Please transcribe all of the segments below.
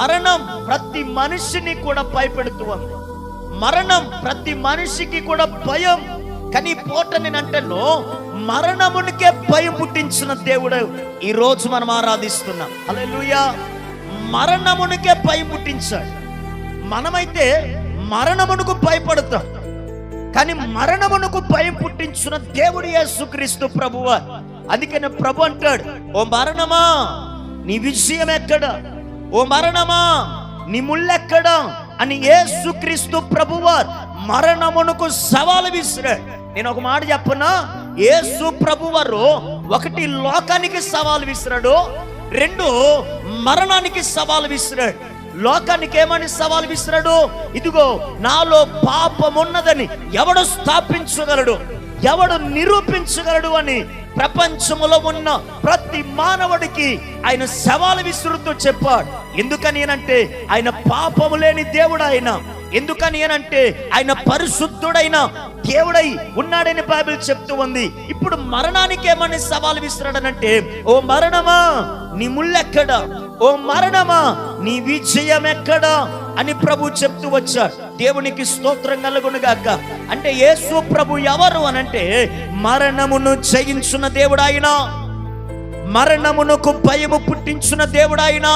మరణం ప్రతి మనిషిని కూడా భయపెడుతూ ఉంది మరణం ప్రతి మనిషికి కూడా భయం. కానీ పోట నేను మరణమునికే భయం పుట్టించిన దేవుడు ఈ రోజు మనం ఆరాధిస్తున్నాం. హల్లెలూయా. మరణమునికే భయం పుట్టించాడు. మనమైతే మరణమునకు భయపడతాం. కానీ మరణమునకు భయం పుట్టించిన దేవుడు యేసుక్రీస్తు ప్రభువ. అందుకనే ప్రభు అంటాడు ఓ మరణమా నీ విజయం ఎక్కడ? ఓ మరణమా? నీ ముళ్ళెక్కడ? అని ఏసుక్రీస్తు ప్రభువార్ మరణమునకు సవాలు విసిరాడు. నేను ఒక మాట చెప్పనా? ఏసు ప్రభువారు ఒకటి లోకానికి సవాలు విసిరాడు రెండు మరణానికి సవాలు విసిరాడు. లోకానికి ఏమని సవాలు విసిరాడు? ఇదిగో నాలో పాపం ఉన్నదని ఎవడు స్థాపించగలడు? ఎవడు నిరూపించగలడు అని ప్రపంచములో ఉన్న ప్రతి మానవుడికి ఆయన సవాలు విసురుతూ చెప్పాడు. ఎందుకని అంటే ఆయన పాపము లేని దేవుడు ఆయన ఎందుకని అంటే ఆయన పరిశుద్ధుడైన దేవుడై ఉన్నాడని బైబిల్ చెప్తూ ఉంది. ఇప్పుడు మరణానికి ఏమని సవాలు విసిరాడనంటే ఓ మరణమా నీ ముళ్ళెక్కడ? ఓ మరణమా నీ విజయం ఎక్కడా అని ప్రభు చెప్తూ వచ్చారు దేవునికి స్తోత్రం కలుగునుగాక. అంటే యేసు ప్రభు ఎవరు అనంటే మరణమును జయించున్న దేవుడాయన. మరణమునకు భయము పుట్టించున దేవుడాయన.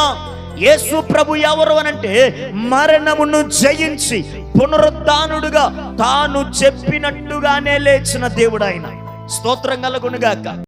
యేసు ప్రభు ఎవరు అనంటే మరణమును జయించి పునరుద్ధానుడుగా తాను చెప్పినట్టుగానే లేచిన దేవుడాయన. స్తోత్రం కలుగునుగాక.